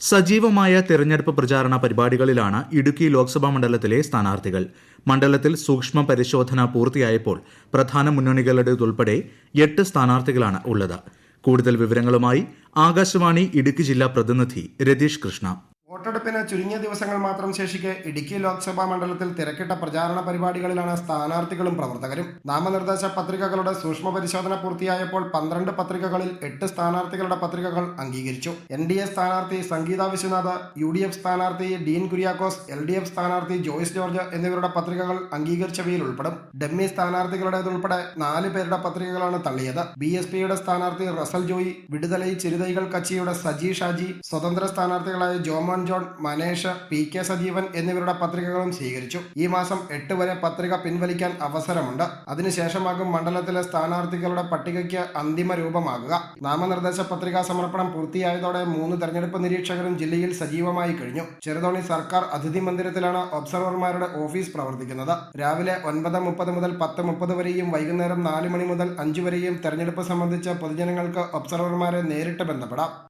സജീവമായ തെരഞ്ഞെടുപ്പ് പ്രചാരണ പരിപാടികളിലാണ് ഇടുക്കി ലോക്സഭാ മണ്ഡലത്തിലെ സ്ഥാനാർത്ഥികൾ. മണ്ഡലത്തിൽ സൂക്ഷ്മ പരിശോധന പൂർത്തിയായപ്പോൾ പ്രധാന മുന്നണികളുടേതുൾപ്പെടെ എട്ട് സ്ഥാനാർത്ഥികളാണ് ഉള്ളത്. കൂടുതൽ വിവരങ്ങളുമായി ആകാശവാണി ഇടുക്കി ജില്ലാ പ്രതിനിധി രതീഷ് കൃഷ്ണ. വോട്ടെടുപ്പിന് ചുരുങ്ങിയ ദിവസങ്ങൾ മാത്രം ശേഷിക്കെ ഇടുക്കി ലോക്സഭാ മണ്ഡലത്തിൽ തിരക്കിട്ട പ്രചാരണ പരിപാടികളിലാണ് സ്ഥാനാർത്ഥികളും പ്രവർത്തകരും. നാമനിർദ്ദേശ പത്രികകളുടെ സൂക്ഷ്മ പരിശോധന പൂർത്തിയായപ്പോൾ പന്ത്രണ്ട് പത്രികകളിൽ എട്ട് സ്ഥാനാർത്ഥികളുടെ പത്രികകൾ അംഗീകരിച്ചു. എൻ ഡി എ സ്ഥാനാർത്ഥി Sangeetha Viswanath U D F സ്ഥാനാർത്ഥി Dean Kuriakose L D F സ്ഥാനാർത്ഥി ജോയ്സ് ജോർജ് എന്നിവരുടെ പത്രികകൾ അംഗീകരിച്ചവയിൽ ഉൾപ്പെടും. ഡമ്മി സ്ഥാനാർത്ഥികളുടേതുൾപ്പെടെ നാല് പേരുടെ പത്രികകളാണ് തള്ളിയത്. ബി എസ് പിയുടെ സ്ഥാനാർത്ഥി റസൽ ജോയി വിടുതലൈ ചിരുതൈകൾ കച്ചിയുടെ സജി ഷാജി സ്വതന്ത്ര സ്ഥാനാർത്ഥികളായ ജോമോൻ ജോൺ മനേഷ് പി കെ സജീവൻ എന്നിവരുടെ പത്രികകളും സ്വീകരിച്ചു. ഈ മാസം എട്ട് വരെ പത്രിക പിൻവലിക്കാൻ അവസരമുണ്ട്. അതിനുശേഷമാകും മണ്ഡലത്തിലെ സ്ഥാനാർത്ഥികളുടെ പട്ടികയ്ക്ക് അന്തിമ രൂപമാകുക. നാമനിർദ്ദേശ പത്രികാ സമർപ്പണം പൂർത്തിയായതോടെ മൂന്ന് തെരഞ്ഞെടുപ്പ് നിരീക്ഷകരും ജില്ലയിൽ സജീവമായി കഴിഞ്ഞു. ചെറുതോണി സർക്കാർ അതിഥി മന്ദിരത്തിലാണ് ഒബ്സർവർമാരുടെ ഓഫീസ് പ്രവർത്തിക്കുന്നത്. രാവിലെ ഒൻപത് മുപ്പത് മുതൽ പത്ത് മുപ്പത് വരെയും വൈകുന്നേരം നാല് മണി മുതൽ അഞ്ച് വരെയും തെരഞ്ഞെടുപ്പ് സംബന്ധിച്ച് പൊതുജനങ്ങൾക്ക് ഒബ്സർവർമാരെ നേരിട്ട് ബന്ധപ്പെടാം.